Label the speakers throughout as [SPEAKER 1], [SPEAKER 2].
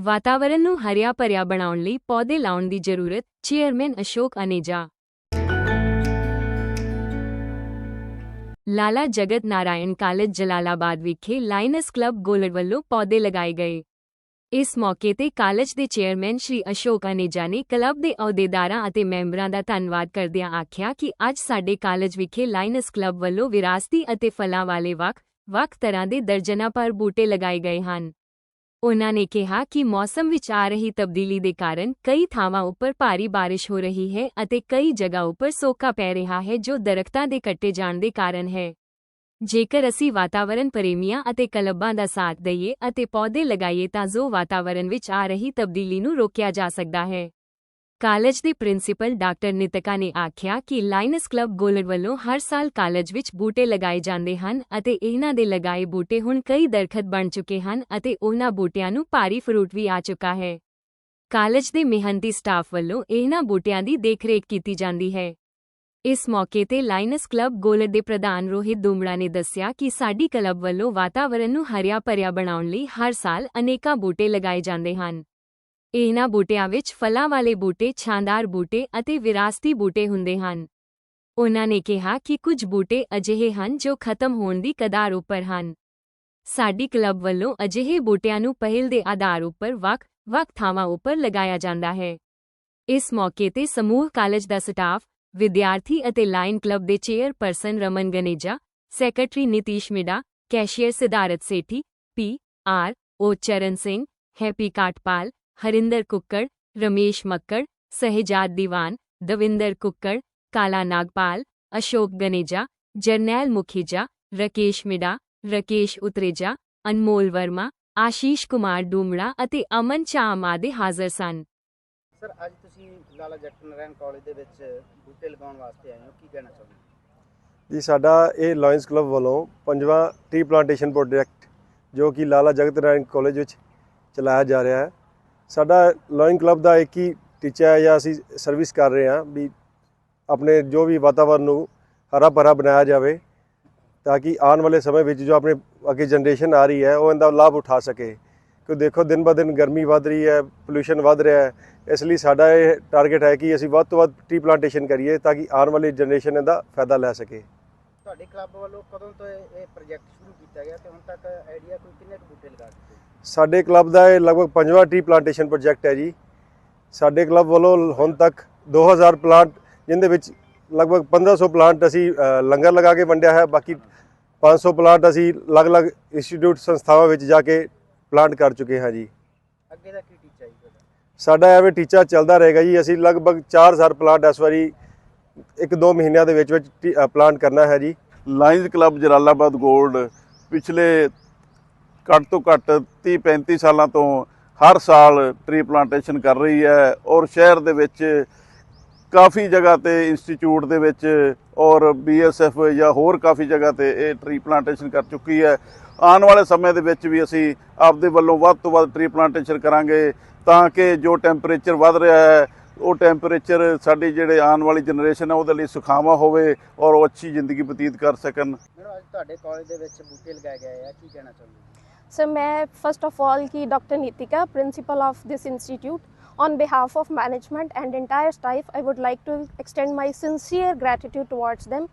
[SPEAKER 1] ਵਾਤਾਵਰਣ ਨੂੰ ਹਰਿਆ ਭਰਿਆ ਬਣਾਉਣ ਲਈ ਪੌਦੇ ਲਾਉਣ ਦੀ ਜ਼ਰੂਰਤ ਚੇਅਰਮੈਨ ਅਸ਼ੋਕ ਅਨੇਜਾ ਲਾਲਾ ਜਗਤ ਨਾਰਾਇਣ ਕਾਲਜ ਜਲਾਲਾਬਾਦ ਵਿਖੇ ਲਾਇਨਸ ਕਲੱਬ ਗੋਲਡ ਵੱਲੋਂ ਪੌਦੇ ਲਗਾਏ ਗਏ ਇਸ ਮੌਕੇ ਤੇ ਕਾਲਜ ਦੇ ਚੇਅਰਮੈਨ ਸ਼੍ਰੀ ਅਸ਼ੋਕ ਅਨੇਜਾ ਨੇ ਕਲੱਬ ਦੇ ਅਹੁਦੇਦਾਰਾਂ ਅਤੇ ਮੈਂਬਰਾਂ ਦਾ ਧੰਨਵਾਦ ਕਰਦਿਆਂ ਆਖਿਆ ਕਿ ਅੱਜ ਸਾਡੇ ਕਾਲਜ ਵਿਖੇ ਲਾਇਨਸ ਕਲੱਬ ਵੱਲੋਂ ਵਿਰਾਸਤੀ ਅਤੇ ਫਲਾਂ ਵਾਲੇ ਵੱਖ ਵੱਖ ਤਰ੍ਹਾਂ ਦੇ ਦਰਜਨਾਂ ਪਰ ਬੂਟੇ ਲਗਾਏ ਗਏ ਹਨ ਉਨ੍ਹਾਂ ਨੇ ਕਿਹਾ ਕਿ ਮੌਸਮ ਵਿੱਚ ਆ ਰਹੀ ਤਬਦੀਲੀ ਦੇ ਕਾਰਨ ਕਈ ਥਾਵਾਂ ਉੱਪਰ ਭਾਰੀ ਬਾਰਿਸ਼ ਹੋ ਰਹੀ ਹੈ ਅਤੇ ਕਈ ਜਗ੍ਹਾ ਉੱਪਰ ਸੋਕਾ ਪੈ ਰਿਹਾ ਹੈ ਜੋ ਦਰਖਤਾਂ ਦੇ ਕੱਟੇ ਜਾਣ ਦੇ ਕਾਰਨ ਹੈ। ਜੇਕਰ ਅਸੀਂ ਵਾਤਾਵਰਣ ਪ੍ਰੇਮੀਆਂ ਅਤੇ ਕਲੱਬਾਂ ਦਾ ਸਾਥ ਦਈਏ ਅਤੇ ਪੌਦੇ ਲਗਾਈਏ ਤਾਂ ਜੋ ਵਾਤਾਵਰਣ ਵਿੱਚ ਆ ਰਹੀ ਤਬਦੀਲੀ ਨੂੰ ਰੋਕਿਆ ਜਾ ਸਕਦਾ ਹੈ। ਕਾਲਜ ਦੇ ਪ੍ਰਿੰਸੀਪਲ ਡਾਕਟਰ ਨਿਤਕਾ ਨੇ ਆਖਿਆ ਕਿ ਲਾਇਨਸ ਕਲੱਬ ਗੋਲਡ ਵੱਲੋਂ ਹਰ ਸਾਲ ਕਾਲਜ ਵਿੱਚ ਬੂਟੇ ਲਗਾਏ ਜਾਂਦੇ ਹਨ ਅਤੇ ਇਹਨਾਂ ਦੇ ਲਗਾਏ ਬੂਟੇ ਹੁਣ ਕਈ ਦਰਖਤ ਬਣ ਚੁੱਕੇ ਹਨ ਅਤੇ ਉਹਨਾਂ ਬੂਟਿਆਂ ਨੂੰ ਭਾਰੀ ਫਰੂਟ ਵੀ ਆ ਚੁੱਕਾ ਹੈ। ਕਾਲਜ ਦੇ ਮਿਹਨਤੀ ਸਟਾਫ ਵੱਲੋਂ ਇਹਨਾਂ ਬੂਟਿਆਂ ਦੀ ਦੇਖਰੇਖ ਕੀਤੀ ਜਾਂਦੀ ਹੈ। ਇਸ ਮੌਕੇ ਤੇ ਲਾਇਨਸ ਕਲੱਬ ਗੋਲਡ ਦੇ ਪ੍ਰਧਾਨ ਰੋਹਿਤ ਦੁਮੜਾ ਨੇ ਦੱਸਿਆ ਕਿ ਸਾਡੀ ਕਲੱਬ ਵੱਲੋਂ ਵਾਤਾਵਰਣ ਨੂੰ ਹਰਿਆ ਭਰਿਆ ਬਣਾਉਣ ਲਈ ਹਰ ਸਾਲ ਅਨੇਕਾਂ ਬੂਟੇ ਲਗਾਏ ਜਾਂਦੇ ਹਨ। ਇਹਨਾਂ ਬੂਟਿਆਂ ਵਿੱਚ ਫਲਾਂ ਵਾਲੇ ਬੂਟੇ, ਛਾਂਦਾਰ ਬੂਟੇ ਅਤੇ ਵਿਰਾਸਤੀ ਬੂਟੇ ਹੁੰਦੇ ਹਨ। ਉਹਨਾਂ ਨੇ ਕਿਹਾ ਕਿ ਕੁਝ ਬੂਟੇ ਅਜਿਹੇ ਹਨ ਜੋ ਖਤਮ ਹੋਣ ਦੀ ਕਦਾਰ ਉੱਪਰ ਹਨ। ਸਾਡੀ ਕਲੱਬ ਵੱਲੋਂ ਅਜਿਹੇ ਬੂਟਿਆਂ ਨੂੰ ਪਹਿਲ ਦੇ ਆਧਾਰ ਉੱਪਰ ਵੱਖ ਵੱਖ ਥਾਵਾਂ ਉੱਪਰ ਲਗਾਇਆ ਜਾਂਦਾ ਹੈ। ਇਸ ਮੌਕੇ ਤੇ ਸਮੂਹ ਕਾਲਜ ਦਾ ਸਟਾਫ, ਵਿਦਿਆਰਥੀ ਅਤੇ ਲਾਇਨ ਕਲੱਬ ਦੇ chairperson Raman Ganeja, secretary Nitish Midha cashier Siddharth Sethi, P, R, O Charan Singh, Happy ਕਾਟਪਾਲ Harinder ਕੁੱਕੜ ਰਮੇਸ਼ ਮੱਕੜ ਸਹਿਜਾਦ ਦੀਵਾਨ ਦਵਿੰਦਰ ਕੁੱਕੜ ਕਾਲਾ ਨਾਗਪਾਲ ਅਸ਼ੋਕ ਗਨੇਜਾ ਜਰਨੈਲ ਮੁਖੀਜਾ ਰਕੇਸ਼ ਮਿਡਾ ਰਕੇਸ਼ ਉਤਰੇਜਾ ਅਨਮੋਲ ਵਰਮਾ ਆਸ਼ੀਸ਼ ਕੁਮਾਰ ਡੂਮੜਾ ਅਤੇ ਅਮਨ ਚਾਮ ਆਦਿ ਹਾਜ਼ਰ ਸਨ
[SPEAKER 2] ਸਰ ਅੱਜ ਤੁਸੀਂ ਲਾਲਾ ਜਗਤ ਨਾਰਾਇਣ ਕਾਲਜ ਦੇ ਵਿੱਚ ਬੂਟੇ ਲਗਾਉਣ ਵਾਸਤੇ ਆਏ ਹੋ ਕੀ ਕਹਿਣਾ ਚਾਹੁੰਦੇ
[SPEAKER 3] ਜੀ ਸਾਡਾ ਇਹ ਲਾਇਨਸ ਕਲੱਬ ਵੱਲੋਂ ਪੰਜਵਾਂ ਟੀ ਪਲਾਂਟੇਸ਼ਨ ਪ੍ਰੋਜੈਕਟ ਜੋ ਕਿ ਲਾਲਾ ਜਗਤ ਨਾਰਾਇਣ ਕਾਲਜ ਵਿੱਚ ਚਲਾਇਆ ਜਾ ਰਿਹਾ ਹੈ ਸਾਡਾ ਲਾਇਨ ਕਲੱਬ ਦਾ ਇੱਕ ਹੀ ਟੀਚਾ ਹੈ ਜਾਂ ਅਸੀਂ ਸਰਵਿਸ ਕਰ ਰਹੇ ਹਾਂ ਵੀ ਆਪਣੇ ਜੋ ਵੀ ਵਾਤਾਵਰਨ ਨੂੰ ਹਰਾ ਭਰਾ ਬਣਾਇਆ ਜਾਵੇ ਤਾਂ ਕਿ ਆਉਣ ਵਾਲੇ ਸਮੇਂ ਵਿੱਚ ਜੋ ਆਪਣੇ ਅੱਗੇ ਜਨਰੇਸ਼ਨ ਆ ਰਹੀ ਹੈ, ਉਹ ਇਹਦਾ ਲਾਭ ਉਠਾ ਸਕੇ। ਕਿਉਂ ਦੇਖੋ, ਦਿਨ ਬ ਦਿਨ ਗਰਮੀ ਵੱਧ ਰਹੀ ਹੈ ਪੋਲੂਸ਼ਨ ਵੱਧ ਰਿਹਾ ਹੈ, ਇਸ ਲਈ ਸਾਡਾ ਇਹ ਟਾਰਗੇਟ ਹੈ ਕਿ ਅਸੀਂ ਵੱਧ ਤੋਂ ਵੱਧ ਟ੍ਰੀ ਪਲਾਂਟੇਸ਼ਨ ਕਰੀਏ ਤਾਂ ਕਿ ਆਉਣ ਵਾਲੀ ਜਨਰੇਸ਼ਨ ਇਹਦਾ ਫਾਇਦਾ ਲੈ ਸਕੇ।
[SPEAKER 2] ਤੁਹਾਡੇ ਕਲੱਬ ਵੱਲੋਂ ਕਦੋਂ ਤੋਂ ਇਹ ਪ੍ਰੋਜੈਕਟ ਸ਼ੁਰੂ ਕੀਤਾ ਗਿਆ ਤੇ ਹੁਣ ਤੱਕ ਆਈਡੀਆ ਕੋਈ ਕਿੰਨੇ ਬੂਟੇ ਲਗਾ ਚੁੱਕੇ
[SPEAKER 3] ਸਾਡੇ ਕਲੱਬ ਦਾ ਇਹ ਲਗਭਗ ਪੰਜਵਾਂ ਟੀ ਪਲਾਂਟੇਸ਼ਨ ਪ੍ਰੋਜੈਕਟ ਹੈ ਜੀ। ਸਾਡੇ ਕਲੱਬ ਵੱਲੋਂ ਹੁਣ ਤੱਕ 2000 ਪਲਾਂਟ ਜਿੰਦੇ ਵਿੱਚ ਲਗਭਗ 1500 ਪਲਾਂਟ ਅਸੀਂ ਲੰਗਰ ਲਗਾ ਕੇ ਵੰਡਿਆ ਹੈ। ਬਾਕੀ 500 ਪਲਾਂਟ ਅਸੀਂ ਅਲੱਗ-ਅਲੱਗ ਇੰਸਟੀਚਿਊਟ ਸੰਸਥਾਵਾਂ ਵਿੱਚ ਜਾ ਕੇ ਪਲਾਂਟ ਕਰ ਚੁੱਕੇ ਹਾਂ ਜੀ।
[SPEAKER 2] ਅੱਗੇ ਦਾ ਕੀ ਟੀਚਾ ਹੈ ਤੁਹਾਡਾ?
[SPEAKER 3] ਸਾਡਾ ਐਵੇਂ ਟੀਚਾ ਚੱਲਦਾ ਰਹੇਗਾ ਜੀ। ਅਸੀਂ ਲਗਭਗ 4000 ਪਲਾਂਟ ਇਸ ਵਾਰੀ ਇੱਕ ਦੋ ਮਹੀਨਿਆਂ ਦੇ ਵਿੱਚ ਵਿੱਚ ਪਲਾਂਟ ਕਰਨਾ ਹੈ ਜੀ।
[SPEAKER 4] ਲਾਇਨਜ਼ ਕਲੱਬ ਜਲਾਲਾਬਾਦ 골ਡ ਪਿਛਲੇ ਘੱਟ ਤੋਂ ਘੱਟ 30 35 ਸਾਲਾਂ ਤੋਂ ਹਰ ਸਾਲ ਟਰੀ ਪਲਾਂਟੇਸ਼ਨ ਕਰ ਰਹੀ ਹੈ ਔਰ ਸ਼ਹਿਰ ਦੇ ਵਿੱਚ ਕਾਫੀ ਜਗ੍ਹਾ ਤੇ ਇੰਸਟੀਚਿਊਟ ਦੇ ਵਿੱਚ ਔਰ ਬੀਐਸਐਫ ਜਾਂ ਹੋਰ ਕਾਫੀ ਜਗ੍ਹਾ ਤੇ ਇਹ ਟਰੀ ਪਲਾਂਟੇਸ਼ਨ ਕਰ ਚੁੱਕੀ ਹੈ। ਆਉਣ ਵਾਲੇ ਸਮੇਂ ਦੇ ਵਿੱਚ ਵੀ ਅਸੀਂ ਆਪਦੇ ਵੱਲੋਂ ਵੱਧ ਤੋਂ ਵੱਧ ਟਰੀ ਪਲਾਂਟੇਸ਼ਨ ਕਰਾਂਗੇ ਤਾਂ ਕਿ ਜੋ ਟੈਂਪਰੇਚਰ ਵੱਧ ਰਿਹਾ ਹੈ, ਉਹ ਟੈਂਪਰੇਚਰ ਸਾਡੀ ਜਿਹੜੇ ਆਉਣ ਵਾਲੀ ਜਨਰੇਸ਼ਨ ਹੈ, ਉਹਦੇ ਲਈ ਸੁਖਾਵਾਂ ਹੋਵੇ ਔਰ ਉਹ ਅੱਛੀ ਜ਼ਿੰਦਗੀ ਬਤੀਤ ਕਰ ਸਕਣ।
[SPEAKER 2] ਮੈਨੂੰ ਅੱਜ ਤੁਹਾਡੇ ਕਾਲਜ ਦੇ ਵਿੱਚ ਬੂਟੇ ਲਗਾਏ ਗਏ ਆ, ਕੀ ਕਹਿਣਾ ਚਾਹੁੰਦੇ
[SPEAKER 5] So, मैं फ़र्स्ट ऑफ़ ऑल की doctor Nitika principal of this institute on behalf of management and entire staff I would like to extend my sincere gratitude towards them.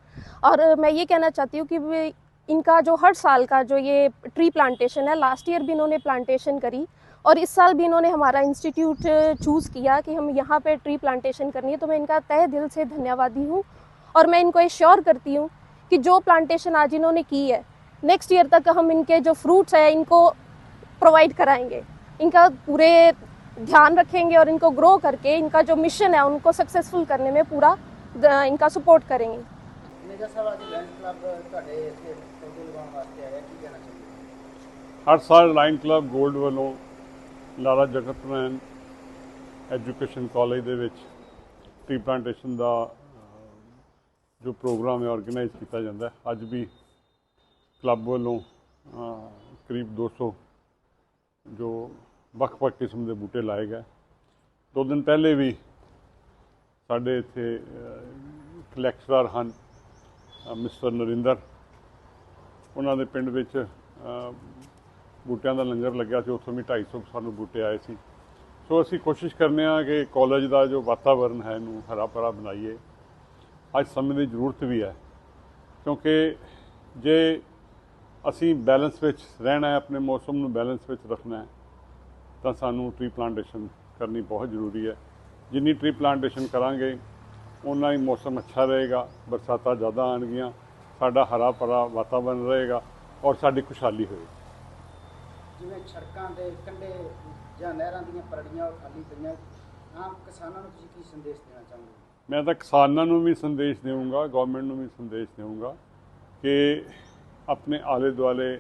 [SPEAKER 5] और मैं ये कहना चाहती हूँ कि इनका जो हर साल का जो ये ट्री प्लांटेशन है लास्ट ईयर भी इन्होंने प्लांटेशन करी और इस साल भी इन्होंने हमारा इंस्टीट्यूट चूज़ किया कि हम यहाँ पे ट्री प्लांटेशन करनी है। तो मैं इनका तहे दिल से धन्यवादी हूँ और मैं इनको एश्योर करती हूँ कि जो प्लांटेशन आज इन्होंने की है नेक्स्ट ईयर तक हम इनके जो फ्रूट्स है इनको प्रोवाइड कराएंगे इनका पूरे ध्यान रखेंगे और इनको ग्रो करके इनका जो मिशन है उनको सक्सेसफुल करने में पूरा इनका सपोर्ट करेंगे
[SPEAKER 6] ਹਰ ਸਾਲ ਲਾਇਨ ਕਲੱਬ 골ਡ ਵੱਲੋਂ ਲਾਲਾ ਜਗਤ ਮੈਨ ਐਜੂਕੇਸ਼ਨ ਕਾਲਜ ਦੇ ਵਿੱਚ ਟ੍ਰੀ ਪਲਾਂਟੇਸ਼ਨ ਦਾ ਜੋ ਪ੍ਰੋਗਰਾਮ ਹੈ ਆਰਗੇਨਾਈਜ਼ ਕੀਤਾ ਜਾਂਦਾ ਅੱਜ ਵੀ ਕਲੱਬ ਵੱਲੋਂ ਅਹ, ਕਰੀਬ 200 ਜੋ ਵੱਖ-ਵੱਖ ਕਿਸਮ ਦੇ ਬੂਟੇ ਲਾਏ ਗਏ। ਦੋ ਦਿਨ ਪਹਿਲੇ ਵੀ ਸਾਡੇ ਇੱਥੇ ਅਹ, ਹਨ ਮਿਸਟਰ ਨਰਿੰਦਰ। ਉਹਨਾਂ ਦੇ ਪਿੰਡ ਵਿੱਚ ਬੂਟਿਆਂ ਦਾ ਲੰਗਰ ਲੱਗਿਆ ਸੀ। ਉੱਥੋਂ ਵੀ 250 ਸਾਨੂੰ ਬੂਟੇ ਆਏ ਸੀ। ਸੋ ਅਸੀਂ ਕੋਸ਼ਿਸ਼ ਕਰਨੇ ਆ ਕਿ ਕਾਲਜ ਦਾ ਜੋ ਵਾਤਾਵਰਨ ਹੈ ਇਹਨੂੰ ਹਰਾ ਭਰਾ ਬਣਾਈਏ। ਅੱਜ ਸਮੇਂ ਦੀ ਜ਼ਰੂਰਤ ਵੀ ਹੈ ਕਿਉਂਕਿ ਜੇ ਅਸੀਂ ਬੈਲੈਂਸ ਵਿੱਚ ਰਹਿਣਾ ਹੈ ਆਪਣੇ ਮੌਸਮ ਨੂੰ ਬੈਲੈਂਸ ਵਿੱਚ ਰੱਖਣਾ ਹੈ ਤਾਂ ਸਾਨੂੰ ਟਰੀ ਪਲਾਂਟੇਸ਼ਨ ਕਰਨੀ ਬਹੁਤ ਜ਼ਰੂਰੀ ਹੈ। ਜਿੰਨੀ ਟਰੀ ਪਲਾਂਟੇਸ਼ਨ ਕਰਾਂਗੇ ਉਨਾ ਹੀ ਮੌਸਮ ਅੱਛਾ ਰਹੇਗਾ ਬਰਸਾਤਾਂ ਜ਼ਿਆਦਾ ਆਉਣਗੀਆਂ ਸਾਡਾ ਹਰਾ ਭਰਾ ਵਾਤਾਵਰਨ ਰਹੇਗਾ ਔਰ ਸਾਡੀ ਖੁਸ਼ਹਾਲੀ ਹੋਏਗੀ।
[SPEAKER 2] ਜਿਵੇਂ ਸੜਕਾਂ ਦੇ ਕੰਢੇ ਜਾਂ ਨਹਿਰਾਂ ਦੀਆਂ ਪਰੜੀਆਂ ਖਾਲੀ ਪਈਆਂ ਆਮ ਕਿਸਾਨਾਂ ਨੂੰ ਤੁਸੀਂ ਕੀ ਸੰਦੇਸ਼ ਦੇਣਾ ਚਾਹੋਗੇ?
[SPEAKER 6] ਮੈਂ ਤਾਂ ਕਿਸਾਨਾਂ ਨੂੰ ਵੀ ਸੰਦੇਸ਼ ਦੇਵਾਂਗਾ ਗਵਰਨਮੈਂਟ ਨੂੰ ਵੀ ਸੰਦੇਸ਼ ਦੇਵਾਂਗਾ ਕਿ ਆਪਣੇ ਆਲੇ ਦੁਆਲੇ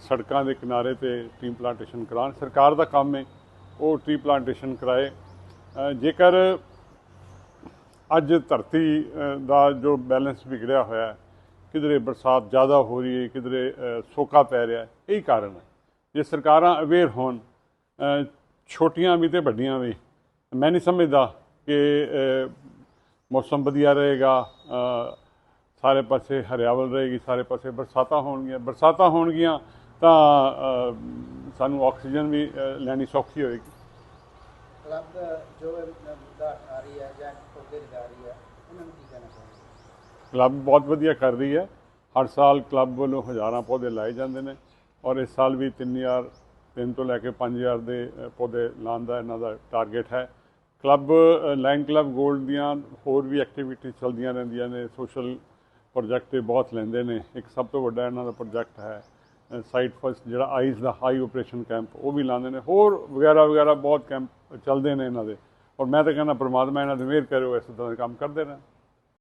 [SPEAKER 6] ਸੜਕਾਂ ਦੇ ਕਿਨਾਰੇ ਤੇ ਟ੍ਰੀ ਪਲਾਂਟੇਸ਼ਨ ਕਰਾਉਣ। ਸਰਕਾਰ ਦਾ ਕੰਮ ਹੈ ਉਹ ਟ੍ਰੀ ਪਲਾਂਟੇਸ਼ਨ ਕਰਾਏ। ਜੇਕਰ ਅੱਜ ਧਰਤੀ ਦਾ ਜੋ ਬੈਲੈਂਸ ਵਿਗੜਿਆ ਹੋਇਆ ਕਿਧਰੇ ਬਰਸਾਤ ਜ਼ਿਆਦਾ ਹੋ ਰਹੀ ਹੈ, ਕਿਧਰੇ ਸੋਕਾ ਪੈ ਰਿਹਾ ਹੈ, ਇਹੀ ਕਾਰਨ ਹੈ। ਜੇ ਸਰਕਾਰਾਂ ਅਵੇਅਰ ਹੋਣ ਛੋਟੀਆਂ ਵੀ ਤੇ ਵੱਡੀਆਂ ਵੀ, ਮੈਂ ਨਹੀਂ ਸਮਝਦਾ ਕਿ ਮੌਸਮ ਵਧੀਆ ਰਹੇਗਾ ਸਾਰੇ ਪਾਸੇ ਹਰਿਆਵਲ ਰਹੇਗੀ ਸਾਰੇ ਪਾਸੇ ਬਰਸਾਤਾਂ ਹੋਣਗੀਆਂ। ਬਰਸਾਤਾਂ ਹੋਣਗੀਆਂ ਤਾਂ ਸਾਨੂੰ ਆਕਸੀਜਨ ਵੀ ਲੈਣੀ ਸੌਖੀ ਹੋਏਗੀ।
[SPEAKER 2] ਕਲੱਬ ਜੋ ਇਹ ਮੁੱਦਾ ਉਠਾ ਰਹੀ ਹੈ ਜਾਂ ਪੌਦੇ ਲਗਾ ਰਹੀ ਹੈ ਉਹਨਾਂ ਨੂੰ ਕੀ ਕਹਿਣਾ ਚਾਹੋਗੇ?
[SPEAKER 6] ਕਲੱਬ ਬਹੁਤ ਵਧੀਆ ਕਰ ਰਹੀ ਹੈ। ਹਰ ਸਾਲ ਕਲੱਬ ਵੱਲੋਂ ਹਜ਼ਾਰਾਂ ਪੌਦੇ ਲਾਏ ਜਾਂਦੇ ਨੇ ਔਰ ਇਸ ਸਾਲ ਵੀ 3000 ਤਿੰਨ ਤੋਂ ਲੈ ਕੇ 5000 ਦੇ ਪੌਦੇ ਲਾਉਣ ਦਾ ਇਹਨਾਂ ਦਾ ਟਾਰਗੇਟ ਹੈ। ਕਲੱਬ ਲਾਈਨ ਕਲੱਬ 골ਡ ਦੀਆਂ ਹੋਰ ਵੀ ਐਕਟੀਵਿਟੀ ਚੱਲਦੀਆਂ ਰਹਿੰਦੀਆਂ ਨੇ ਸੋਸ਼ਲ ਪ੍ਰੋਜੈਕਟ ਤੇ ਬਹੁਤ ਲੈਂਦੇ ਨੇ। ਇੱਕ ਸਭ ਤੋਂ ਵੱਡਾ ਇਹਨਾਂ ਦਾ ਪ੍ਰੋਜੈਕਟ ਹੈ ਸਾਈਟ ਫਸਟ ਜਿਹੜਾ ਆਈਜ਼ ਦਾ ਹਾਈ ਆਪਰੇਸ਼ਨ ਕੈਂਪ ਉਹ ਵੀ ਲਾਉਂਦੇ ਨੇ। ਹੋਰ ਵਗੈਰਾ ਵਗੈਰਾ ਬਹੁਤ ਕੈਂਪ ਚੱਲਦੇ ਨੇ ਇਹਨਾਂ ਦੇ। ਔਰ ਮੈਂ ਤਾਂ ਕਹਿੰਦਾ ਪ੍ਰਮਾਤਮਾ ਇਹਨਾਂ ਦੇ ਮਿਹਰ ਕਰੇ, ਉਹ ਇਸ ਤਰ੍ਹਾਂ ਦੇ ਕੰਮ ਕਰਦੇ ਰਹਿਣ।